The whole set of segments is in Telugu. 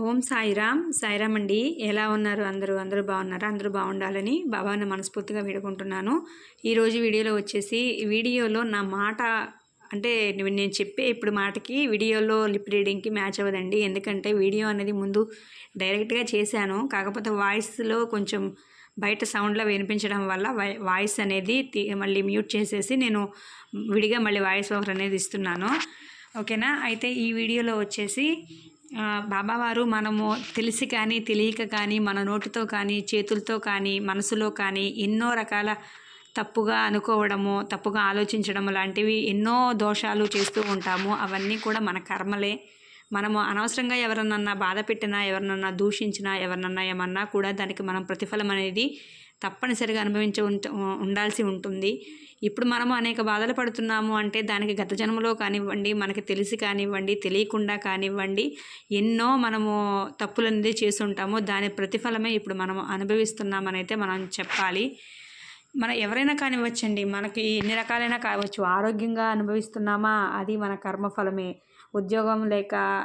ఓం సాయిరామ్ సాయిరామ్ అండి. ఎలా ఉన్నారు అందరూ? అందరూ బాగున్నారా? అందరూ బాగుండాలని బాబాని మనస్ఫూర్తిగా వేడుకుంటున్నాను. ఈరోజు వీడియోలో వచ్చేసి వీడియోలో నా మాట అంటే నేను చెప్పే ఇప్పుడు మాటకి వీడియోలో లిప్ రీడింగ్కి మ్యాచ్ అవ్వదండి. ఎందుకంటే వీడియో అనేది ముందు డైరెక్ట్గా చేశాను. కాకపోతే వాయిస్లో కొంచెం బయట సౌండ్లో వినిపించడం వల్ల వై- వాయిస్ అనేది తీ- మళ్ళీ మ్యూట్ చేసేసి నేను విడిగా మళ్ళీ వాయిస్ ఓవర్ అనేది ఇస్తున్నాను. ఓకేనా? అయితే ఈ వీడియోలో వచ్చేసి బాబావారు మనము తెలిసి కానీ తెలియక కానీ మన నోటితో కానీ చేతులతో కానీ మనసులో కానీ ఎన్నో రకాల తప్పుగా అనుకోవడము తప్పుగా ఆలోచించడం లాంటివి ఎన్నో దోషాలు చేస్తూ ఉంటాము. అవన్నీ కూడా మన కర్మలే. మనము అనవసరంగా ఎవరినన్నా బాధ పెట్టినా ఎవరినన్నా దూషించినా ఎవరినన్నా ఏమన్నా కూడా దానికి మనం ప్రతిఫలం అనేది తప్పనిసరిగా అనుభవించి ఉంట- ఉండాల్సి ఉంటుంది. ఇప్పుడు మనము అనేక బాధలు పడుతున్నాము అంటే దానికి గత జన్మలో కానివ్వండి మనకి తెలిసి కానివ్వండి తెలియకుండా కానివ్వండి ఎన్నో మనము తప్పులు అనేది చేసి ఉంటాము దాని ప్రతిఫలమే ఇప్పుడు మనం అనుభవిస్తున్నామనైతే మనం చెప్పాలి. మన ఎవరైనా కానివ్వచ్చండి మనకి ఎన్ని రకాలైనా కావచ్చు. ఆరోగ్యంగా అనుభవిస్తున్నామా? అది మన కర్మఫలమే. ఉద్యోగం లేక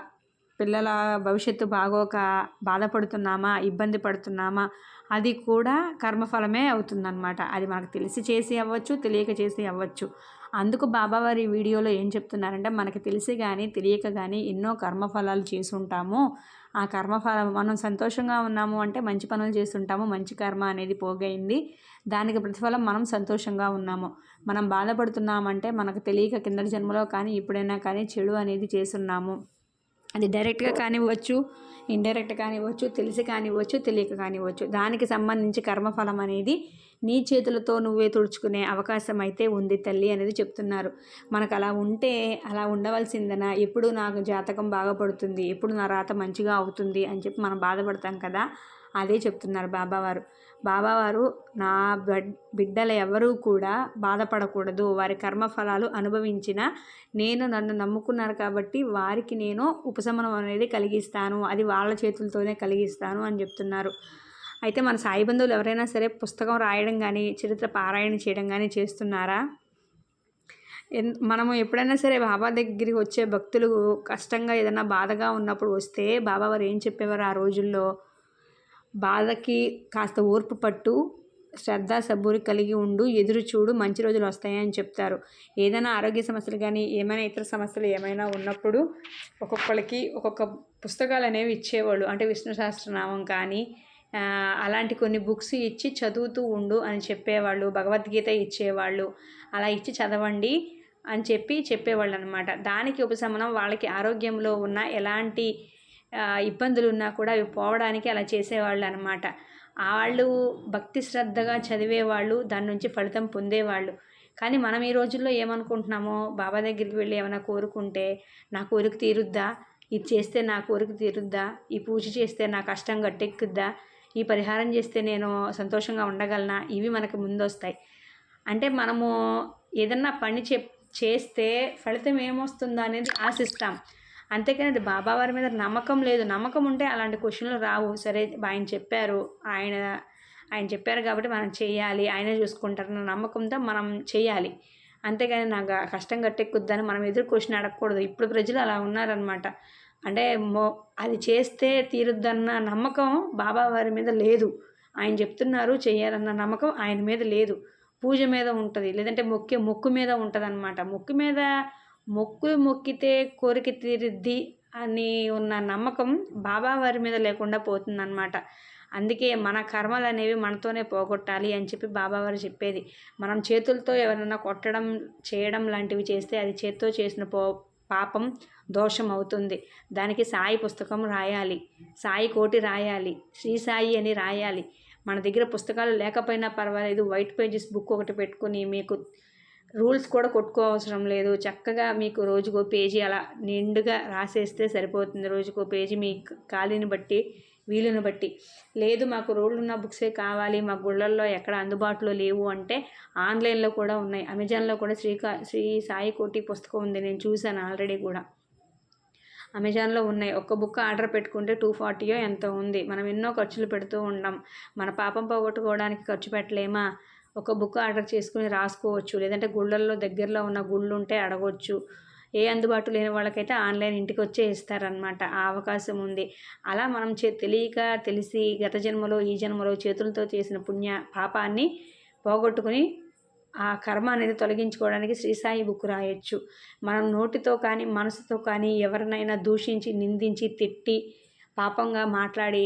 పిల్లల భవిష్యత్తు బాగోక బాధపడుతున్నామా ఇబ్బంది పడుతున్నామా అది కూడా కర్మఫలమే అవుతుందన్నమాట. అది మనకు తెలిసి చేసి అవ్వచ్చు తెలియక చేసి అవ్వచ్చు. అందుకు బాబావారి వీడియోలో ఏం చెప్తున్నారంటే మనకి తెలిసి కానీ తెలియక కానీ ఎన్నో కర్మఫలాలు చేసి ఉంటాము ఆ కర్మఫలం మనం సంతోషంగా ఉన్నాము అంటే మంచి పనులు చేస్తుంటాము మంచి కర్మ అనేది పోగైంది. దానికి ప్రతిఫలం మనం సంతోషంగా ఉన్నాము. మనం బాధపడుతున్నామంటే మనకు తెలియక కింద జన్మలో కానీ ఇప్పుడైనా కానీ చెడు అనేది చేస్తున్నాము. అది డైరెక్ట్గా కానివ్వచ్చు ఇండైరెక్ట్ కానివ్వచ్చు తెలిసి కానివ్వచ్చు తెలియక కానివ్వచ్చు. దానికి సంబంధించి కర్మఫలం అనేది నీ చేతులతో నువ్వే తుడుచుకునే అవకాశం అయితే ఉంది తల్లి అనేది చెప్తున్నారు. మనకు అలా ఉంటే అలా ఉండవలసిందనా. ఎప్పుడు నాకు జాతకం బాగా పడుతుంది ఎప్పుడు నా రాత మంచిగా అవుతుంది అని చెప్పి మనం బాధపడతాం కదా. అదే చెప్తున్నారు బాబావారు. బాబావారు నా బడ్- బిడ్డలు ఎవరూ కూడా బాధపడకూడదు. వారి కర్మఫలాలు అనుభవించిన నేను నన్ను నమ్ముకున్నారు కాబట్టి వారికి నేను ఉపశమనం అనేది కలిగిస్తాను. అది వాళ్ళ చేతులతోనే కలిగిస్తాను అని చెప్తున్నారు. అయితే మన సాయి బంధువులు ఎవరైనా సరే పుస్తకం రాయడం కానీ చరిత్ర పారాయణ చేయడం కానీ చేస్తున్నారా? ఎన్- మనము ఎప్పుడైనా సరే బాబా దగ్గరికి వచ్చే భక్తులు కష్టంగా ఏదైనా బాధగా ఉన్నప్పుడు వస్తే బాబా వారు ఏం చెప్పేవారు ఆ రోజుల్లో? బాధకి కాస్త ఓర్పు పట్టు శ్రద్ధ సబ్బురి కలిగి ఉండు ఎదురు చూడు మంచి రోజులు వస్తాయని చెప్తారు. ఏదైనా ఆరోగ్య సమస్యలు కానీ ఏమైనా ఇతర సమస్యలు ఏమైనా ఉన్నప్పుడు ఒక్కొక్కరికి ఒక్కొక్క పుస్తకాలు అనేవి ఇచ్చేవాళ్ళు. అంటే విష్ణు సహస్రనామం కానీ అలాంటి కొన్ని బుక్స్ ఇచ్చి చదువుతూ ఉండు అని చెప్పేవాళ్ళు భగవద్గీత ఇచ్చేవాళ్ళు. అలా ఇచ్చి చదవండి అని చెప్పి చెప్పేవాళ్ళు అనమాట దానికి ఉపశమనం వాళ్ళకి ఆరోగ్యంలో ఉన్న ఎలాంటి ఇబ్బందులు ఉన్నా కూడా అవి పోవడానికి అలా చేసేవాళ్ళు అనమాట వాళ్ళు భక్తి శ్రద్ధగా చదివేవాళ్ళు దాని నుంచి ఫలితం పొందేవాళ్ళు. కానీ మనం ఈ రోజుల్లో ఏమనుకుంటున్నామో బాబా దగ్గరికి వెళ్ళి ఏమైనా కోరుకుంటే నా కోరిక తీరుద్దా? ఇది చేస్తే నా కోరిక తీరుద్దా? ఈ పూజ చేస్తే నా కష్టం గట్టెక్కుద్దా? ఈ పరిహారం చేస్తే నేను సంతోషంగా ఉండగలనా? ఇవి మనకు ముందొస్తాయి. అంటే మనము ఏదన్నా పని చెప్ చేస్తే ఫలితం ఏమొస్తుందో అనేది ఆశిస్తాం. అంతేకాని అది బాబావారి మీద నమ్మకం లేదు. నమ్మకం ఉంటే అలాంటి క్వశ్చన్లు రావు. సరే ఆయన చెప్పారు. ఆయన ఆయన చెప్పారు కాబట్టి మనం చేయాలి. ఆయనే చూసుకుంటారన్న నమ్మకంతో మనం చేయాలి. అంతేగాని నాకు కష్టం గట్టెక్కుద్దని మనం ఎదురు క్వశ్చన్ అడగకూడదు. ఇప్పుడు ప్రజలు అలా ఉన్నారనమాట అంటే మో అది చేస్తే తీరుద్దన్న నమ్మకం బాబా వారి మీద లేదు. ఆయన చెప్తున్నారు చేయాలన్న నమ్మకం ఆయన మీద లేదు. పూజ మీద ఉంటుంది. లేదంటే మొక్కే మొక్కు మీద ఉంటుంది అనమాట మొక్కు మీద మొక్కులు మొక్కితే కోరిక తీరుద్ది అని ఉన్న నమ్మకం బాబా వారి మీద లేకుండా పోతుందన్నమాట. అందుకే మన కర్మలు అనేవి మనతోనే పోగొట్టాలి అని చెప్పి బాబావారు చెప్పేది. మనం చేతులతో ఎవరైనా కొట్టడం చేయడం లాంటివి చేస్తే అది చేత్తో చేసిన పో పాపం దోషం అవుతుంది. దానికి సాయి పుస్తకం రాయాలి. సాయి కోటి రాయాలి. శ్రీ సాయి అని రాయాలి. మన దగ్గర పుస్తకాలు లేకపోయినా పర్వాలేదు. వైట్ పేజెస్ బుక్ ఒకటి పెట్టుకుని మీకు రూల్స్ కూడా కొట్టుకోవసరం లేదు. చక్కగా మీకు రోజుకో పేజీ అలా నిండుగా రాసేస్తే సరిపోతుంది. రోజుకో పేజీ మీ ఖాళీని బట్టి వీలుని బట్టి. లేదు మాకు రోడ్లు ఉన్న బుక్సే కావాలి. మా గుళ్ళల్లో ఎక్కడ అందుబాటులో లేవు అంటే ఆన్లైన్లో కూడా ఉన్నాయి. అమెజాన్లో కూడా శ్రీకా శ్రీ సాయి కోటి పుస్తకం ఉంది. నేను చూశాను ఆల్రెడీ కూడా. అమెజాన్లో ఉన్నాయి. ఒక్క బుక్ ఆర్డర్ పెట్టుకుంటే టూ ఫార్టీయో ఎంతో ఉంది. మనం ఎన్నో ఖర్చులు పెడుతూ ఉంటాం మన పాపం పోగొట్టుకోవడానికి ఖర్చు పెట్టలేమా? ఒక బుక్ ఆర్డర్ చేసుకుని రాసుకోవచ్చు. లేదంటే గుళ్ళల్లో దగ్గరలో ఉన్న గుళ్ళు ఉంటే అడగవచ్చు ఏ అందుబాటు లేని వాళ్ళకైతే ఆన్లైన్ ఇంటికి వచ్చే ఇస్తారనమాట ఆ అవకాశం ఉంది. అలా మనం చే తెలియక తెలిసి గత జన్మలో ఈ జన్మలో చేతులతో చేసిన పుణ్య పాపాన్ని పోగొట్టుకుని ఆ కర్మ అనేది తొలగించుకోవడానికి శ్రీసాయి బుక్ రాయొచ్చు. మనం నోటితో కానీ మనసుతో కానీ ఎవరినైనా దూషించి నిందించి తిట్టి పాపంగా మాట్లాడి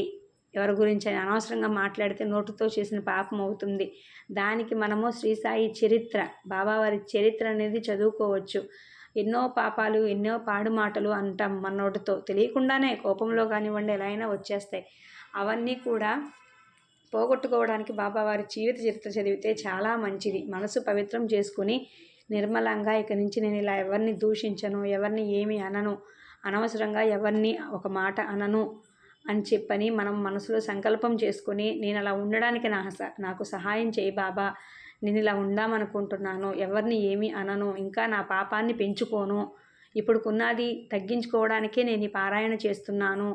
ఎవరి గురించి అనవసరంగా మాట్లాడితే నోటుతో చేసిన పాపం అవుతుంది. దానికి మనము శ్రీసాయి చరిత్ర బాబావారి చరిత్ర అనేది చదువుకోవచ్చు. ఎన్నో పాపాలు ఎన్నో పాడు మాటలు అంటాం మన నోటితో. తెలియకుండానే కోపంలో కానివ్వండి ఎలా అయినా వచ్చేస్తాయి. అవన్నీ కూడా పోగొట్టుకోవడానికి బాబావారి జీవిత చరిత్ర చదివితే చాలా మంచిది. మనసు పవిత్రం చేసుకుని నిర్మలంగా ఇక నుంచి నేను ఇలా ఎవరిని దూషించను ఎవరిని ఏమి అనను అనవసరంగా ఎవరిని ఒక మాట అనను అని చెప్పని మనం మనసులో సంకల్పం చేసుకొని నేను అలా ఉండడానికి నా నాకు సహాయం చేయి బాబా నేను ఇలా ఉందామనుకుంటున్నాను ఎవరిని ఏమీ అనను ఇంకా నా పాపాన్ని పెంచుకోను ఇప్పుడుకున్నది తగ్గించుకోవడానికే నేను ఈ పారాయణ చేస్తున్నాను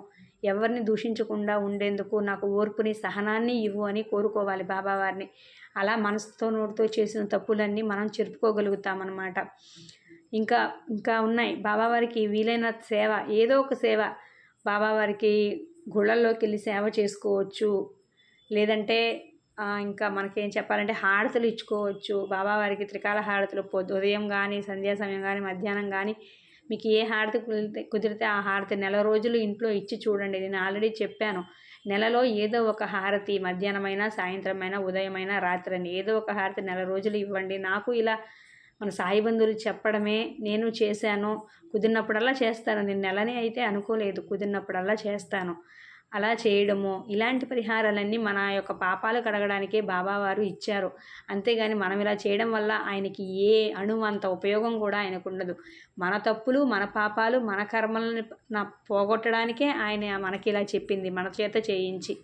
ఎవరిని దూషించకుండా ఉండేందుకు నాకు ఓర్పుని సహనాన్ని ఇవ్వు అని కోరుకోవాలి బాబావారిని అలా మనసుతో నోటితో చేసిన తప్పులన్నీ మనం చెరుపుకోగలుగుతామన్నమాట ఇంకా ఇంకా ఉన్నాయి. బాబావారికి వీలైన సేవ ఏదో ఒక సేవ బాబావారికి గుళ్ళల్లోకి వెళ్ళి సేవ చేసుకోవచ్చు. లేదంటే ఇంకా మనకేం చెప్పాలంటే హారతులు ఇచ్చుకోవచ్చు. బాబావారికి త్రికాల హారతులు పొద్దు ఉదయం కానీ సంధ్యా సమయం కానీ మధ్యాహ్నం కానీ మీకు ఏ హారతి కుదిరితే కుదిరితే ఆ హారతి నెల రోజులు ఇంట్లో ఇచ్చి చూడండి. నేను ఆల్రెడీ చెప్పాను. నెలలో ఏదో ఒక హారతి మధ్యాహ్నమైనా సాయంత్రమైనా ఉదయమైనా రాత్రి అని ఏదో ఒక హారతి నెల రోజులు ఇవ్వండి. నాకు ఇలా మన సాయి బంధువులు చెప్పడమే నేను చేశాను కుదిరినప్పుడల్లా చేస్తాను నేను నెలనే అయితే అనుకోలేదు కుదిరినప్పుడల్లా చేస్తాను అలా చేయడము ఇలాంటి పరిహారాలన్నీ మన యొక్క పాపాలు కడగడానికే బాబావారు ఇచ్చారు. అంతేగాని మనం ఇలా చేయడం వల్ల ఆయనకి ఏ అణువంత ఉపయోగం కూడా ఆయనకు ఉండదు. మన తప్పులు మన పాపాలు మన కర్మలను పోగొట్టడానికే ఆయన మనకి ఇలా చెప్పింది మన చేత చేయించి.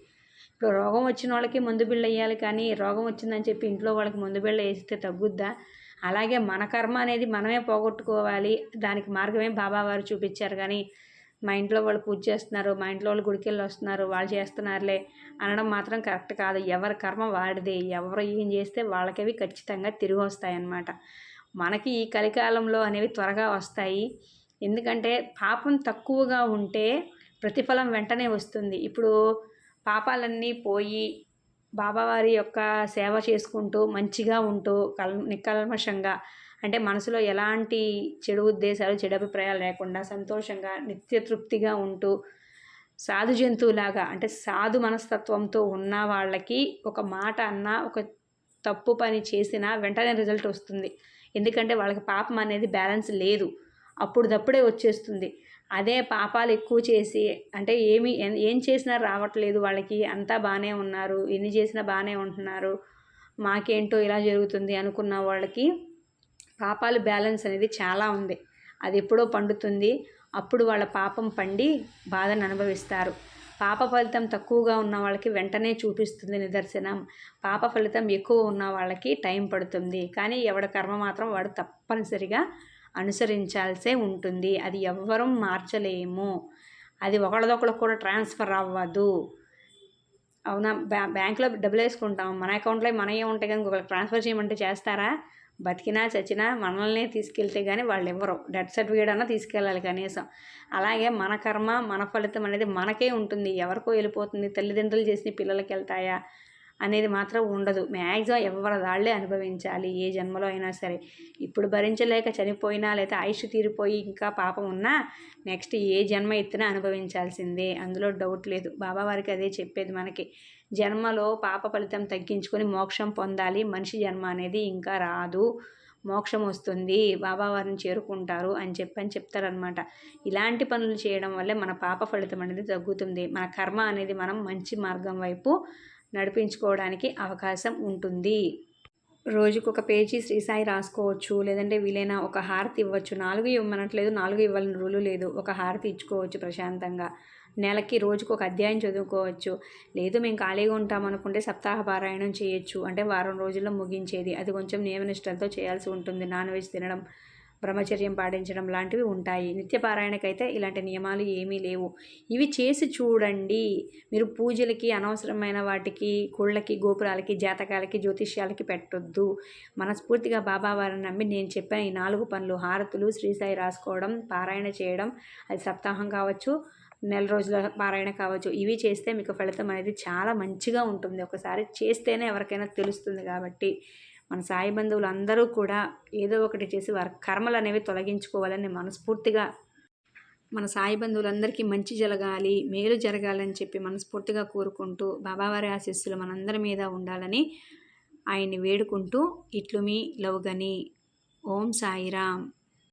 ఇప్పుడు రోగం వచ్చిన వాళ్ళకి మందు బిళ్ళ వేయాలి కానీ రోగం వచ్చిందని చెప్పి ఇంట్లో వాళ్ళకి మందు బిళ్ళ వేస్తే తగ్గుద్దా? అలాగే మన కర్మ అనేది మనమే పోగొట్టుకోవాలి. దానికి మార్గమే బాబావారు చూపించారు కానీ మా ఇంట్లో వాళ్ళు పూజ చేస్తున్నారు మా ఇంట్లో వాళ్ళు గుడికి వెళ్ళి వస్తున్నారు వాళ్ళు చేస్తున్నారులే అనడం మాత్రం కరెక్ట్ కాదు. ఎవరి కర్మ వాడిదే ఎవరు ఏం చేస్తే వాళ్ళకవి ఖచ్చితంగా తిరిగి వస్తాయి అన్నమాట మనకి ఈ కలికాలంలో అనేవి త్వరగా వస్తాయి. ఎందుకంటే పాపం తక్కువగా ఉంటే ప్రతిఫలం వెంటనే వస్తుంది. ఇప్పుడు పాపాలన్నీ పోయి బాబావారి యొక్క సేవ చేసుకుంటూ మంచిగా ఉంటూ కల్ నిక్కల్మషంగా అంటే మనసులో ఎలాంటి చెడు ఉద్దేశాలు చెడు అభిప్రాయాలు లేకుండా సంతోషంగా నిత్య తృప్తిగా ఉంటూ సాధు జంతువులాగా అంటే సాధు మనస్తత్వంతో ఉన్న వాళ్ళకి ఒక మాట అన్నా ఒక తప్పు పని చేసినా వెంటనే రిజల్ట్ వస్తుంది. ఎందుకంటే వాళ్ళకి పాపం అనేది బ్యాలెన్స్ లేదు. అప్పుడుదప్పుడే వచ్చేస్తుంది. అదే పాపాలు ఎక్కువ చేసి అంటే ఏమి ఏం చేసినా రావట్లేదు వాళ్ళకి. అంతా బాగానే ఉన్నారు. ఎన్ని చేసినా బాగానే ఉంటున్నారు. మాకేంటో ఇలా జరుగుతుంది అనుకున్న వాళ్ళకి పాపాలు బ్యాలెన్స్ అనేది చాలా ఉంది. అది ఎప్పుడో పండుతుంది. అప్పుడు వాళ్ళ పాపం పండి బాధను అనుభవిస్తారు. పాప ఫలితం తక్కువగా ఉన్న వాళ్ళకి వెంటనే చూపిస్తుంది నిదర్శనం. పాప ఫలితం ఎక్కువ ఉన్న వాళ్ళకి టైం పడుతుంది. కానీ ఎవడ కర్మ మాత్రం వాడు తప్పనిసరిగా అనుసరించాల్సే ఉంటుంది. అది ఎవ్వరూ మార్చలేము. అది ఒకళ్ళదొకళ్ళకి కూడా ట్రాన్స్ఫర్ అవ్వదు. అవునా? బ్యా బ్యాంక్లో డబ్బులు వేసుకుంటాం. మన అకౌంట్లో మనయే ఉంటాయి కానీ ఒకరికి ట్రాన్స్ఫర్ చేయమంటే చేస్తారా? బతికినా చచ్చినా మనల్ని తీసుకెళ్తే కానీ వాళ్ళు ఎవరు డెత్ సర్టిఫికేట్ అన్నా తీసుకెళ్ళాలి కనీసం. అలాగే మన కర్మ మన ఫలితం అనేది మనకే ఉంటుంది. ఎవరికో వెళ్ళిపోతుంది. తల్లిదండ్రులు చేసిన పిల్లలకి వెళ్తాయా? అనేది మాత్రం ఉండదు. మ్యాక్సిమం ఎవరి వాళ్ళే అనుభవించాలి. ఏ జన్మలో అయినా సరే. ఇప్పుడు భరించలేక చనిపోయినా లేదా ఆయుష్ తీరిపోయి ఇంకా పాపం ఉన్నా నెక్స్ట్ ఏ జన్మ ఎత్తినా అనుభవించాల్సిందే. అందులో డౌట్ లేదు. బాబా వారికి అదే చెప్పేది మనకి. జన్మలో పాప ఫలితం తగ్గించుకొని మోక్షం పొందాలి. మనిషి జన్మ అనేది ఇంకా రాదు. మోక్షం వస్తుంది. బాబావారిని చేరుకుంటారు అని చెప్పని చెప్తారనమాట ఇలాంటి పనులు చేయడం వల్లే మన పాప ఫలితం అనేది తగ్గుతుంది. మన కర్మ అనేది మనం మంచి మార్గం వైపు నడిపించుకోవడానికి అవకాశం ఉంటుంది. రోజుకు ఒక పేజీ శ్రీసాయి రాసుకోవచ్చు లేదంటే వీలైనా ఒక హారతి ఇవ్వచ్చు. నాలుగు ఇవ్వమనట్లేదు నాలుగు ఇవ్వాలని రూలు లేదు. ఒక హారతి ఇచ్చుకోవచ్చు ప్రశాంతంగా. నెలకి రోజుకు ఒక అధ్యాయం చదువుకోవచ్చు. లేదు మేము ఖాళీగా ఉంటాం అనుకుంటే సప్తాహ పారాయణం చేయొచ్చు. అంటే వారం రోజుల్లో ముగించేది. అది కొంచెం నియమనిష్టలతో చేయాల్సి ఉంటుంది. నాన్ వెజ్ తినడం బ్రహ్మచర్యం పాటించడం లాంటివి ఉంటాయి. నిత్యపారాయణకైతే ఇలాంటి నియమాలు ఏమీ లేవు. ఇవి చేసి చూడండి. మీరు పూజలకి అనవసరమైన వాటికి కోళ్ళకి గోపురాలకి జాతకాలకి జ్యోతిష్యాలకి పెట్టొద్దు. మనస్ఫూర్తిగా బాబా వారిని నమ్మి నేను చెప్పిన ఈ నాలుగు పనులు హారతులు శ్రీసాయి రాసుకోవడం పారాయణ చేయడం అది సప్తాహం కావచ్చు నెల రోజుల పారాయణ కావచ్చు ఇవి చేస్తే మీకు ఫలితం అనేది చాలా మంచిగా ఉంటుంది. ఒకసారి చేస్తేనే ఎవరికైనా తెలుస్తుంది కాబట్టి. మన సాయి బంధువులు అందరూ కూడా ఏదో ఒకటి చేసి వారి కర్మలు అనేవి తొలగించుకోవాలని మనస్ఫూర్తిగా మన సాయి బంధువులందరికీ మంచి జరగాలి మేలు జరగాలని చెప్పి మనస్ఫూర్తిగా కోరుకుంటూ బాబావారి ఆశీస్సులు మనందరి మీద ఉండాలని ఆయన్ని వేడుకుంటూ ఇట్లు మీ లవ్గని ఓం సాయిరామ్.